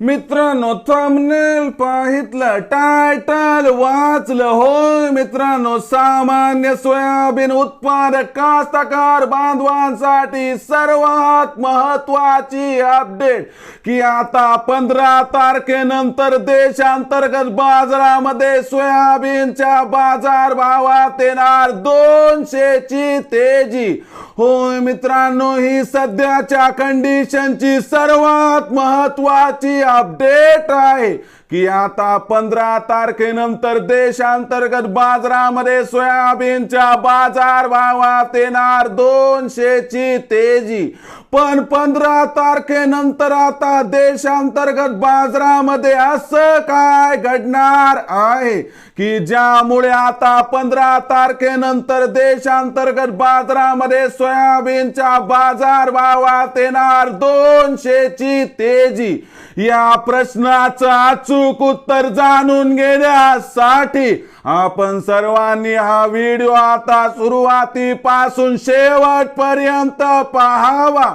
मित्रांनो thumbnail पाहितलं title वाचलं होय मित्रांनो सामान्य सोयाबीन उत्पादक कास्तकार बांधवांसाठी सर्वात महत्वाची अपडेट की आता पंधरा तारखेनंतर देशांतर्गत बाजारामध्ये सोयाबीनच्या बाजार भावात येणार दोनशेची तेजी. होय मित्रांनो ही सध्याच्या कंडिशनची सर्वात महत्वाची अपडेट आहे की आता पंधरा तारखेनंतर देशांतर्गत बाजारामध्ये सोयाबीनच्या बाजार भावात येणार दोनशेची तेजी. पण पंधरा तारखेनंतर आता देशांतर्गत बाजारामध्ये असं काय घडणार आहे की ज्यामुळे आता पंधरा तारखेनंतर देशांतर्गत बाजारामध्ये सोयाबीनच्या बाजार भावात येणार दोनशेची तेजी? या प्रश्नाचं अचूक उत्तर जाणून घेण्यासाठी आपण सर्वांनी हा व्हिडिओ आता सुरुवातीपासून शेवटपर्यंत पाहावा.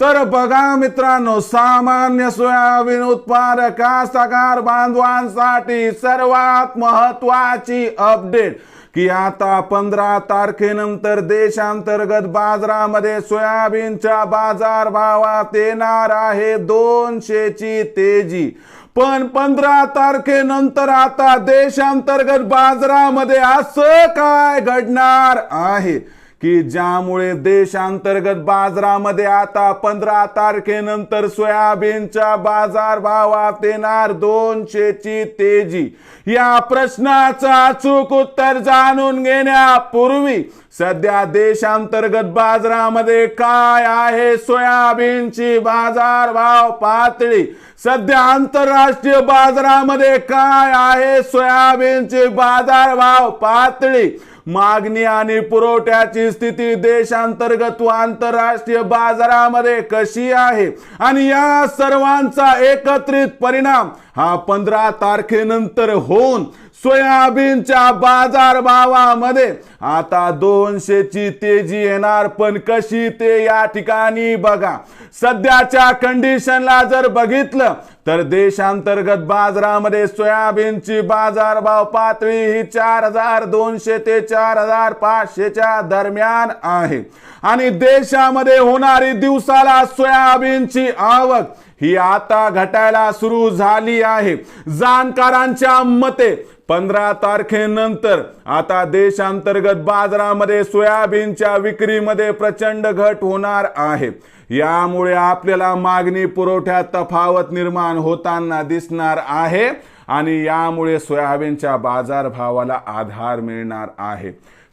तर बघा मित्रांनो सामान्य सोयाबीन उत्पादक कास्तकार बांधवांसाठी सर्वात महत्वाची अपडेट की आता पंधरा तारखेनंतर देशांतर्गत बाजारामध्ये सोयाबीनच्या बाजार भावात येणार आहे दोनशेची तेजी. पण पंधरा तारखेनंतर आता देशांतर्गत बाजारामध्ये असं काय घडणार आहे? की ज्यामुळे देशांतर्गत बाजारामध्ये आता पंधरा तारखेनंतर सोयाबीनच्या बाजार भावात येणार दोनशेची तेजी. या प्रश्नाचं अचूक उत्तर जाणून घेण्यापूर्वी सध्या देशांतर्गत बाजारामध्ये काय आहे? सोयाबीनची बाजार भाव पातळी. सध्या आंतरराष्ट्रीय बाजारामध्ये काय आहे? सोयाबीनची बाजार भाव पातळी. मागणी आणि पुरवठ्याची स्थिती देशांतर्गत व आंतरराष्ट्रीय बाजारामध्ये कशी आहे? आणि या सर्वांचा एकत्रित परिणाम हा पंधरा तारखेनंतर होऊन सोयाबीनच्या बाजार भावामध्ये आता दोनशेची तेजी येणार पण कशी ते या ठिकाणी बघा. सध्याच्या कंडिशनला जर बघितलं तर देशांतर्गत बाजारामध्ये सोयाबीनची बाजारभाव पातळी ही चार हजार दोनशे ते चार हजार पाचशेच्या दरम्यान आहे. आणि देशामध्ये होणारी दिवसाला सोयाबीनची आवक ही आता घटायला सुरू झाली आहे. जाणकारांच्या मते पंधरा तारखेनंतर आता देशांतर्गत बाजारामध्ये सोयाबीनच्या विक्रीमध्ये प्रचंड घट होणार आहे. यामुळे आपल्याला मागणी पुरवठ्यात तफावत निर्माण होताना दिसणार आहे आणि यामुळे सोयाबीनच्या बाजारभावाला आधार मिळणार आहे.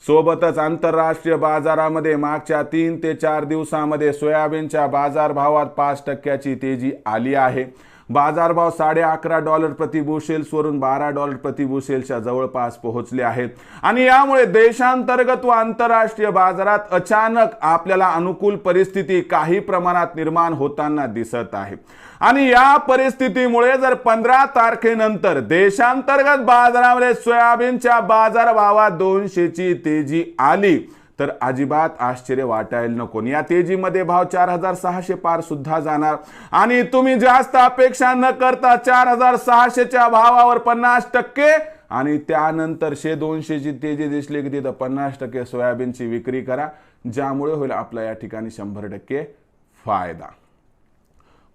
सोबतच आंतरराष्ट्रीय बाजारामध्ये मागच्या तीन ते चार दिवसामध्ये सोयाबीनच्या बाजारभावात पाच टक्क्याची तेजी आली आहे. बाजारभाव साडे अकरा डॉलर प्रति बुशेल्सवरून बारा डॉलर प्रति बुशेल्सच्या जवळपास पोहोचले आहेत आणि यामुळे देशांतर्गत व आंतरराष्ट्रीय बाजारात अचानक आपल्याला अनुकूल परिस्थिती काही प्रमाणात निर्माण होताना दिसत आहे. आणि या परिस्थितीमुळे जर पंधरा तारखेनंतर देशांतर्गत बाजारामध्ये सोयाबीनच्या बाजारभावात दोनशेची तेजी आली तर अजिबात आश्चर्य वाटायला नको. या तेजीमध्ये भाव चार हजार सहाशे पार सुद्धा जाणार. आणि तुम्ही जास्त अपेक्षा न करता चार हजार सहाशेच्या भावावर पन्नास टक्के आणि त्यानंतर शे दोनशेची तेजी दिसली की तिथं पन्नास टक्के सोयाबीनची विक्री करा ज्यामुळे होईल आपला या ठिकाणी शंभर टक्के फायदा.